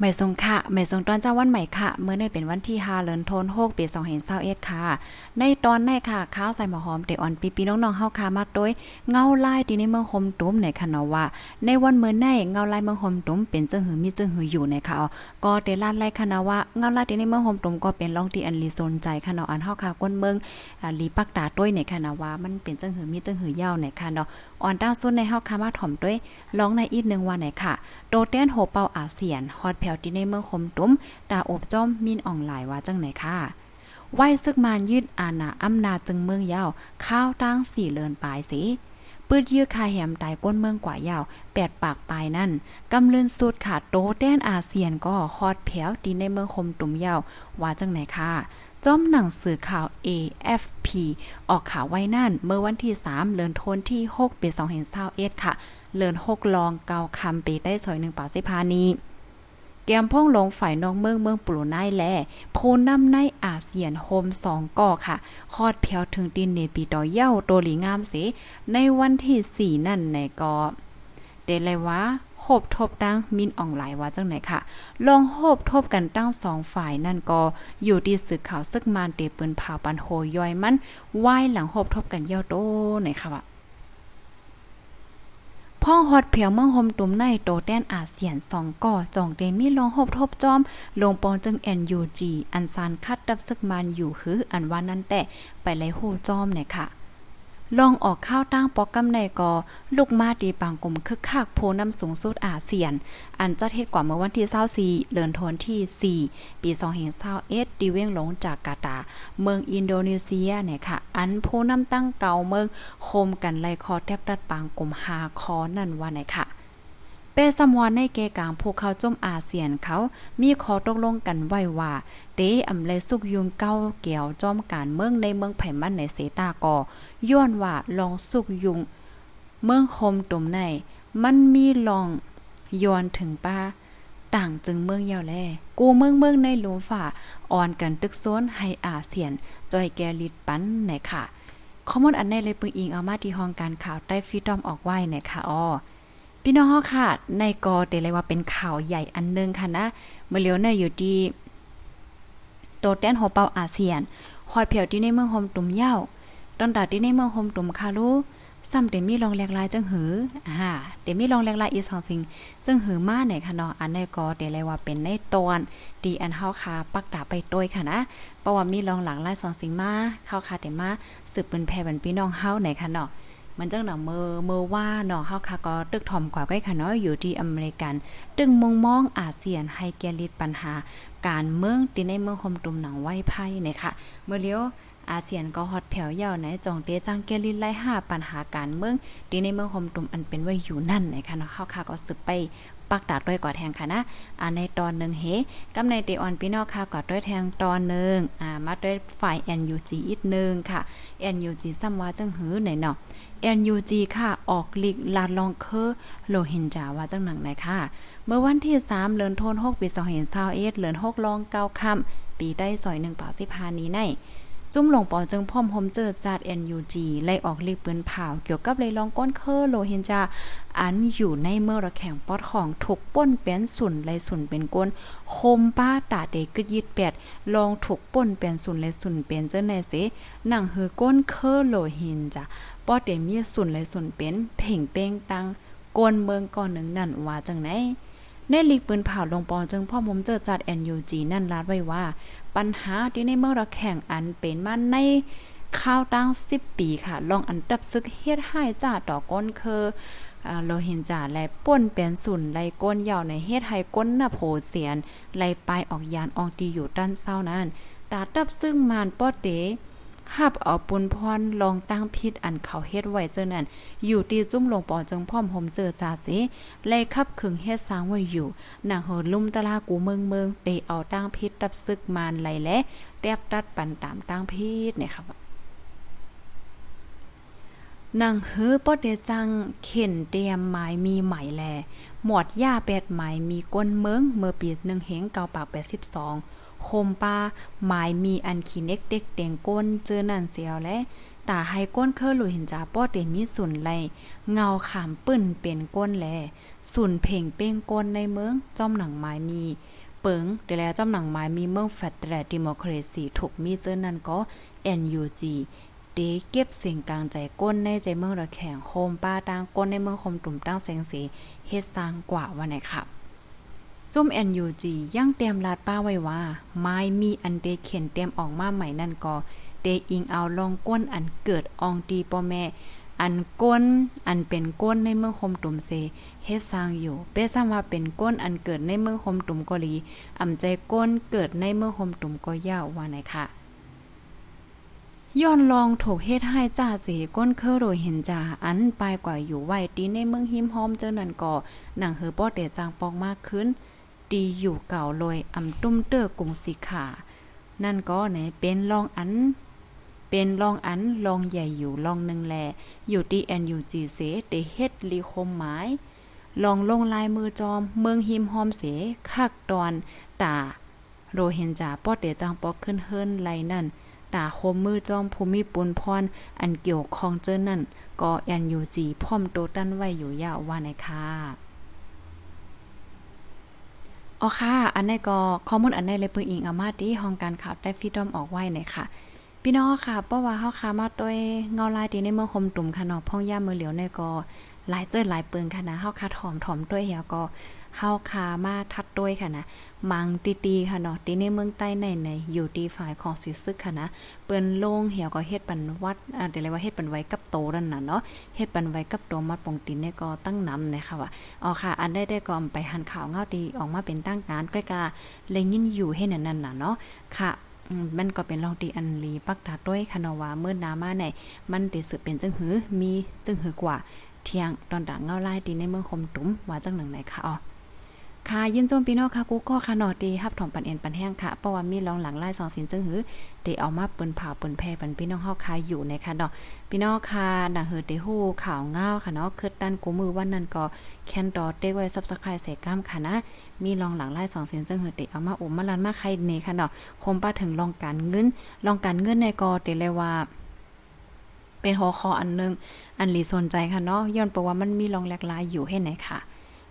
ไม่ทรงค่ะไม่ทรงตอนเจ้าวันใหม่ค่ะ เมื่อในเป็นวันที่5เดือนธันวาคมปี2021ค่ะ ในตอนในค่ะ ข้าวใส่หมอหอมเตออนปีปีน้องๆเฮาค่ะมาโดยเงาลายที่ในเมืองโฮมตุ้มในค่ะเนาะว่า ในวันเมื่อในเงาลายเมืองโฮมตุ้มเป็นจังหือมีจังหืออยู่ในค่ะก็เตลาดไล่ค่ะเนาะว่าเงาลายที่ในเมืองโฮมตุ้มก็เป็นรองที่อันลีสนใจค่ะเนาะอันเฮาค่ะก้นเมืองลีปักตาด้วยในค่ะเนาะว่ามันเป็นจังหือมีจังหือยาวในค่ะเนาะ อ่อนด้านสุดในเฮาค่ะมาถ่อมด้วยลองในอีกหนึ่งว่าไหนค่ะโตเต้นโหเปาอาเซียนฮอดแผวที่ในเมืองคมตุ้มตาอบจ้อมมินอ่องหลายว่าจังไหนค่ะไหวซึกมานยืดอาณาอำนาจจึงเมืองยาวข้าวตั้งสี่เลินปลายสิปืดยื้อคาแหมตายก้นเมืองกว่ายาวแปดปากปลายนั่นกำเลินสุดขาดโตแต้นอาเซียนก็ฮอดแผวตีในเมืองคมตุ้มยาวว่าจังไหนค่ะ จ้อมหนังสือข่าว AFP ออกข่าวไว้นั่น เมื่อวันที่ 3 เดือนธันวาคมที่ 6 ปี2021ค่ะ เลือน6ลองเกาคำปีได้ซอย1ป่าสิพานีแกมพ่องลงฝ่ายนอกเมืองเมืองปลูไนแลโพนำในอาเซียนโฮมสองก่อค่ะ คอดเพียวถึงดินเนปีต่อเย้าโตหลีงามเสในวันที่ 4 นั่นในก็เดเลยว่า โหบทบตั้งมินอ่องหลายว่าจังไหนค่ะลองโหบทบกันตั้งสองฝ่ายนั่นก็อยู่ที่สื่อข่าวซึกมานเตปืนเผาปันโหย่อยมันไหวหลังโหบทบกันเย้าโตไหนค่ะว่าพ่องฮอดเพียวเมืองโฮมตุ่มในโตแตนอาเซียนสองก่อจองเตมีลงหบทบจอม ลงปองจึง NUG อันซานคัดดับซึกมานอยู่หืออันว่านั้นแต่ไปไลโหจอมเนี่ยค่ะ ลองออกข้าวตั้งปอกกำในกอลูกมาตีปางกลมคึกคักโพน้ำสูงสุดอาเซียน อันจัดเฮ็ดกว่าเมื่อวันที่24เดือนธันวาคม4ปี2021ดีเว้งหลงจากกาตา เมืองอินโดนีเซียเนี่ยค่ะ อันโพน้ำตั้งเก่าเมืองโคมกันไลคอแทบตัดปางกลมหาคอนั่นว่าไหนค่ะ เป้สมวนในเกกลางภูเขาจมอาเซียนเขา มีขอตกลงกันไว้ว่า เตอำเลยสุกยุงเก้าเกี่ยวจอมการเมืองในเมืองไผ่มันในเสตากอย้อนว่าลองสุกยุง เมืองคมตุ่มใน มันมีลองย้อนถึงป้าต่างจึงเมืองยาวแล กูเมืองเมืองในหลุมฝ่าอ่อนกันตึกโซนให้อาเซียน จอยแกลิดปันไหนค่ะข้อมูลอันในเลยปึงอิงเอามาที่ห้องการข่าวใต้ฟีดอมออกไว้ไหนค่ะอ้อ พี่น้องเฮาค่ะ ในกอเตเลยว่าเป็นข่าวใหญ่อันหนึงค่ะนะ เมื่อเลียวในอยู่ที่โตแต้นหัวเปาอาเซียนฮอดเผียวที่ในเมืองโฮมตุ่มเย้าตอนตาที่ในเมืองโฮมตุ่มคาลูซ้ำเตมีรองแลกลายจังหืออ่าเตมีรองแลกลายอีกสองสิ่งจังหือมาไหนค่ะเนาะอันในกอเตเลยว่าเป็นในตอนตีอันเฮาคาปักดาไปต้วยค่ะนะเพราะว่ามีรองหลังลายสองสิ่งมาเข้าคาเตมาสืบเป็นแพร่เป็นพี่น้องเฮาไหนค่ะเนาะ มันจังหนังเมอเมอว่าเนาะเฮาค่ะก็ตึกถ่อมกว่าใกล้ค่ะเนาะอยู่ที่อเมริกัน ตึงมองมองอาเซียนให้แกลิดปัญหา การเมืองที่ในเมืองคมตุมหนังไว้ไพ่เนี่ยค่ะเมื่อเลี้ยวอาเซียนก็ฮอตแผวยาวไหนจองเตจังแกลิดไล่ห้าปัญหาการเมืองที่ในเมืองคมตุมอันเป็นไว้อยู่นั่นนะคะเนาะเฮาค่ะก็สืบไป ปักดาดด้วยกว่าแทงค่ะนะอ่าในตอนหนึ่งเฮกำในเตออนพี่นองค่ะก็ด้วยแทงตอนหนึ่งอ่ามาด้วยฝ่าย NUG อีกหนึ่งค่ะ NUG ซ้ำว่าจังหือไหนเนาะ NUG ค่ะออกลีกลาดลองเคอโลหินจาว่าจังหนังไหนค่ะ เมื่อวันที่ 3เดือนธันวาคมปี2021เดือน6ลอง9ค่ำปีได้ซอย1ป่า15นี้ใน จุ่มหลงปอจึงพร้อมพมเจอจัด NUG ไล่ออกลีกปืนเผาเกี่ยวกับเลยลองก้นเคอโลหินจาอันอยู่ในเมื่อระแข่งปอดของถูกป้นเป็นสุนเลยสุนเป็นก้นคมป้าตาเดกึดยิดแปดลองถูกป้นเป็นสุนเลยสุนเป็นเจ้าในเสหนังหือก้นเคอโลหินจ้ะปอดเดมีสุนเลยสุนเป็นเพ่งเป้งตังกวนเมืองก่อนหนึ่งนั่นว่าจังไหน ในลีกปืนเผาลงปอจึงพ่อผมเจอจัด NUG นั่นลาดไว้ว่า ปัญหาที่ในเมื่อระแข่งอันเป็นมาในข้าวตั้ง10ปีค่ะ ลองอันดับซึกเฮ็ดให้จ้าต่อก้นเคออ่าเราเห็นจ่าและป่นเป็นสุนไลก้นยาวในเฮ็ดให้ก้นหน้าโผเสียนไลปลายออกยานอองตีอยู่ด้านเศร้านั้นตาดับซึ่งมานป้อเต หับเอาปุนพรลองตั้งพิษอันเขาเฮ็ดไว้เจ้านั้นอยู่ตีจุ้มลงปอจึงพร้อมผมเจอจ่าเสไล่ขับขึงเฮ็ดสร้างไว้อยู่นางเฮิลุ่มตะลากูเมืองเมืองเตเอาตั้งพิษดับซึกมานไลและแตบตัดปันตามตั้งพิษเนี่ยค่ะนางฮื้อป้อเดจังเข็นเตรียมหมายมีใหม่แล หมวดย่าแปดหมายมีก้นเมืองเมื่อปีหนึ่งเหงเกาปากแปดสิบสอง โคมป้าหมายมีอันขีเน็กเด็กเตียงก้นเจอนั่นเสียวและตาให้ก้นเคอหลุยหินจาป้อเตมีสุนไลเงาขามปื้นเป็นก้นแลสุนเพ่งเป้งก้นในเมืองจอมหนังไม้มีเปิงเดแล้วจอมหนังไม้มีเมืองแฟตแตรดิโมครซีถูกมีเจอนันก็ NUG เดเก็บสิ่งกลางใจก้นในใจเมืองระแข่งโคมป้าตั้งก้นในเมืองคมตุ่มตั้งแสงสีเฮ็ดสร้างกว่าวันไหนครับ จุ่ม NUG ยังเตรียมลาดป้าไว้ว่า ไม้มีอันเดเข็นเตรียมออกมาใหม่นั่นก็เดอิงเอาลองก้นอันเกิดอองตีปอแม่ อันก้นอันเป็นก้นในเมืองคมตุ่มเซเฮ็ดสร้างอยู่ เป้ซ้ำว่าเป็นก้นอันเกิดในเมืองคมตุ่มเกาหลีอ่ำใจก้นเกิดในเมืองคมตุ่มก็ยาวว่าไหนค่ะย้อนลองถูกเฮ็ดให้จ่าเสก้นเคอโรยเห็นจ่าอันปลายกว่าอยู่ไว้ตีในเมืองหิมหอมเจอนันก็หนังเฮอป้อเตจางปอกมากขึ้น ตีอยู่เก่าลอยอำตุ้มเตอร์กุงสีขา นั่นก็ไหนเป็นรองอัน เป็นรองอันรองใหญ่อยู่รองหนึ่งแล อยู่ที่ NUG เสเตเฮ็ดลีคมหมาย ลองลงลายมือจอม เมืองหิมหอมเสคักตอนตาโรเห็นจ่าป้อเตจางปอกขึ้นเฮิรนไหลนั่นตาคมมือจอมภูมิปุนพรอันเกี่ยวของเจอนั่นก็ยันยูจีพร้อมโตตั้นไว้อยู่ยาวว่าไหนค่ะ อ๋อค่ะ อันนี้ก็ข้อมูลอันนี้เลยเพิ่งอิงเอามาที่ห้องการข่าวได้ฟีดอมออกไว้ไหนค่ะ พี่น้องค่ะเพราะว่าเฮาค่ะมาต้วยเงาลายที่ในเมืองคมตุ่มค่ะเนาะพ่องย่ามือเหลียวในก็หลายเจิดหลายเปิงค่ะนะเฮาค่ะถอมถอมด้วยเหี่ยก็ เฮาค่ะมาทัดต้วยค่ะนะมังตีตีค่ะเนาะตีในเมืองใต้ในในอยู่ตีฝ่ายของสิซึกค่ะนะเปิ้นโล่งเหี่ยวก็เฮ็ดปันวัดอ่าเดี๋ยวเรียกว่าเฮ็ดปันไว้กับโตนั่นน่ะเนาะเฮ็ดปันไว้กับโตมัดปงตินเนี่ยก็ตั้งนำนะคะว่าอ๋อค่ะ อันได้ได้ก็ไปหันข่าวเงาตีออกมาเป็นตั้งการก้อยกาเลยยินอยู่ให้นั่นนั่นน่ะเนาะค่ะมันก็เป็นลองตีอันลีปักตาต้วยค่ะนาว่าเมื่อนามาในมันติสืบเป็นจังหือมีจังหือกว่า เที่ยงตอนด่างเงาไลายตีในเมืองคมตุ้มว่าจังหนังไหนค่ะอ๋อ ค่ะยินโจมพี่น้องค่ะกูก็ค่ะเนาะดีรับถมปันเอ็นปันแห้งค่ะเพราะว่ามีรองหลังไล่สองสินจึงหือเดเอามาปิ้นเผาปิ้นแพ่ปันพี่น้องเฮาคาอยู่ในค่ะเนาะพี่น้องค่ะน่ะหือเตฮู้ข่าวเงาค่ะเนาะคือตันกูมือวันนั้นก็แคนดอเตไว้ Subscribe ใส่กล้ามค่ะนะ มีรองหลังไล่สองสินจึงหือเตเอามาอมมาลันมาใครนี่ค่ะเนาะคมป้าถึงรองการเงินรองการเงินในก็เตเลยว่าเป็นหัวข้ออันหนึง อันหลีสนใจค่ะเนาะย้อนเพราะว่ามันมีรองหลากหลายอยู่ให้ไหนค่ะ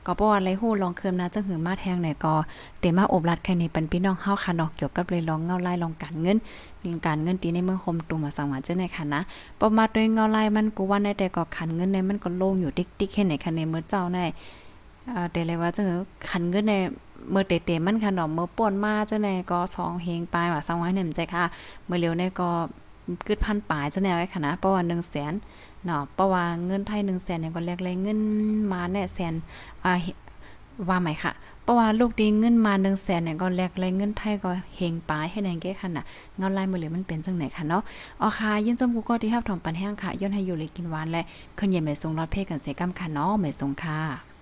ก็เพระว่าไรฮู้ลองเคิมนะจังหือมาแทงไหนก็เตมาอบรัดใครในปันพี่น้องเฮาค่ะเนาะเกี่ยวกับเลยลองเงาไล่ลองการเงินมีการเงินตีในเมืองคมตุมาสังหวานเจ้าในค่ะนะประมาด้วยเงาไล่มันกูว่าในแต่ก็ขันเงินในมันก็โล่งอยู่ติ๊กๆแค่ไหนค่ะในเมื่อเจ้าในเอ่อแต่เลยว่าจังหือขันเงินในเมื่อเตะๆมันค่ะเนาะเมื่อป่นมาเจ้าในก็สองเฮงปลายว่าสังหวานเนี่ยใจค่ะ เมื่อเร็วในก็ กึดพันปลายเจ้าแนวไว้ค่ะนะเพระว่า1แสนเนาะเพระว่าเงินไทย1แสนเนี่ยก็เรียกเลยเงินมาแน่แสนอ่าว่าไหมค่ะเพราะว่าลูกดีเงินมา1แสนเนี่ยก็เรียกเลยเงินไทยก็เฮงปลายให้แนงแก้ค่ะน่ะเงาลายมือเหลือมันเป็นจังไหนค่ะเนาะอ๋อค่ะยินจมกูก็ที่รับถอมปันแห้งค่ะย้อนให้อยู่เลยกินหวานและขึ้นเย็นแม่ทรงรอดเพศกันเสกำค่ะเนาะแม่ทรงค่ะ